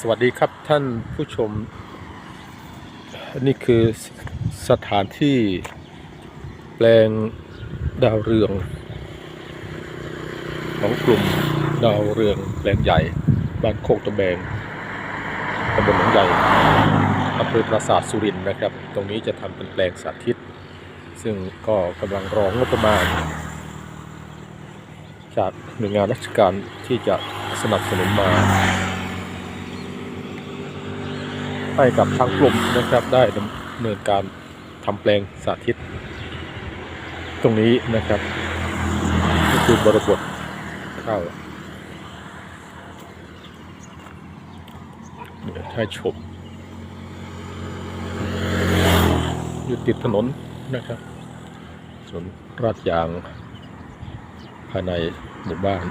สวัสดีครับท่านผู้ชม นี่คือสสถานที่แปลงดาวเรือง ของกลุ่มดาวเรืองแปลงใหญ่ บ้านโคกตะแบงตำบลหนองใหญ่อำเภอปราสาทสุรินทร์นะครับ ตรงนี้จะทำเป็นแปลงสาธิต ซึ่งก็กำลังรองงบประมาณ จากหน่วยงานราชการที่จะสนับสนุนมา ให้กับทางกลุ่มนะครับได้ดำเนินการทำแปลงสาธิต ตรงนี้นะครับนี่คือบริบทเข้าเดี๋ยวให้ชมอยู่ติดถนนนะครับถนนราดยางภายในหมู่บ้าน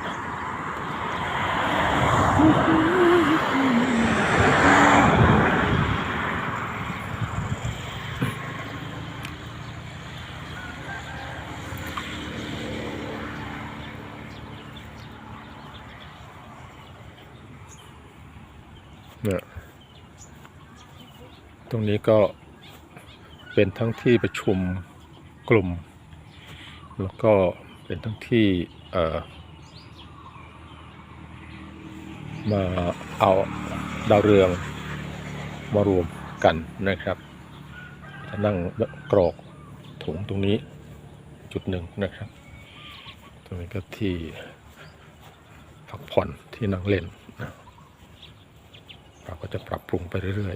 เนี่ยตรงนี้ก็เป็นทั้งที่ประชุมกลุ่ม แล้วก็เป็นทั้งที่มาเอาดาวเรืองมารวมกันนะครับ จะนั่งกรอกถุงตรงนี้จุดหนึ่งนะครับ ตรงนี้ก็ที่พักผ่อนที่นั่งเล่น ก็จะปรับปรุงไปเรื่อย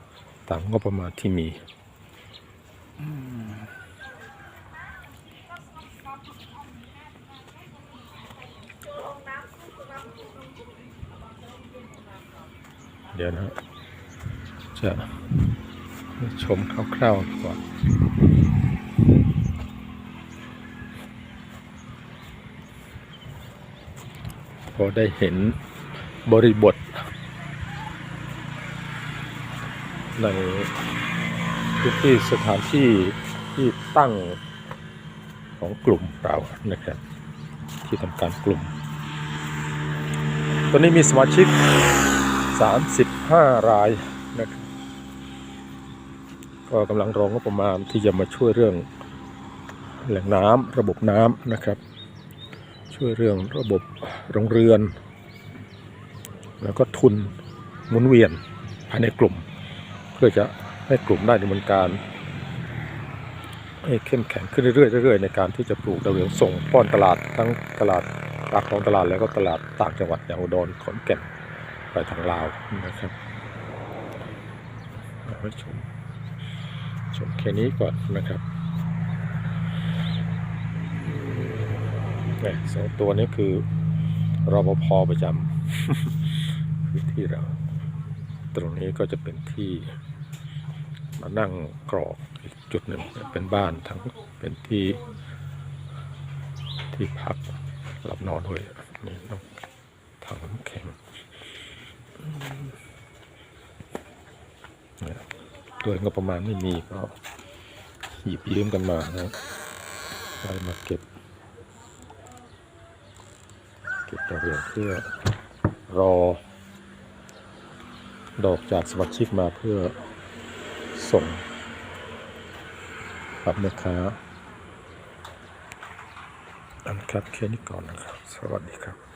ๆ ตามงบประมาณที่มีเดี๋ยวนะจะชมคร่าวๆก่อนพอได้เห็นบริบท ในพื้นที่สถานที่ที่ตั้งของกลุ่มเรานะครับ ที่ทำการกลุ่ม ตอนนี้มีสมาชิก 35 รายนะครับก็กำลังรองงบประมาณที่จะมาช่วยเรื่องแหล่งน้ำระบบน้ำนะครับ ช่วยเรื่องระบบโรงเรือน แล้วก็ทุนหมุนเวียนภายในกลุ่ม เพื่อจะให้กลุ่มได้ดำเนินการให้เข้มแข็งขึ้นเรื่อยๆเรื่อยๆในการที่จะปลูกดาวเรืองส่งป้อนตลาดทั้งตลาดปากคลองตลาดแล้วก็ตลาดต่างจังหวัดอย่างอุดรขอนแก่นไปทางลาวนะครับเอาชมชมแค่นี้ก่อนนะครับเนี่ยสองตัวนี้คือรปภประจำคือที่เรา ตรงนี้ก็จะเป็นที่ มานั่งกรอกอีกจุดหนึ่งเป็นบ้านทั้งเป็นที่ที่พักหลับนอนด้วยนี่ต้องถังน้ำแข็งเนี่ยด้วยงบประมาณไม่มีก็หยิบยืมกันมานะได้มาเก็บ เก็บดาวเรืองเพื่อรอ ดอกจากสมาชิกมาเพื่อ ส่งปรับราคาอันครับแค่นี้ก่อนนะครับ สวัสดีครับ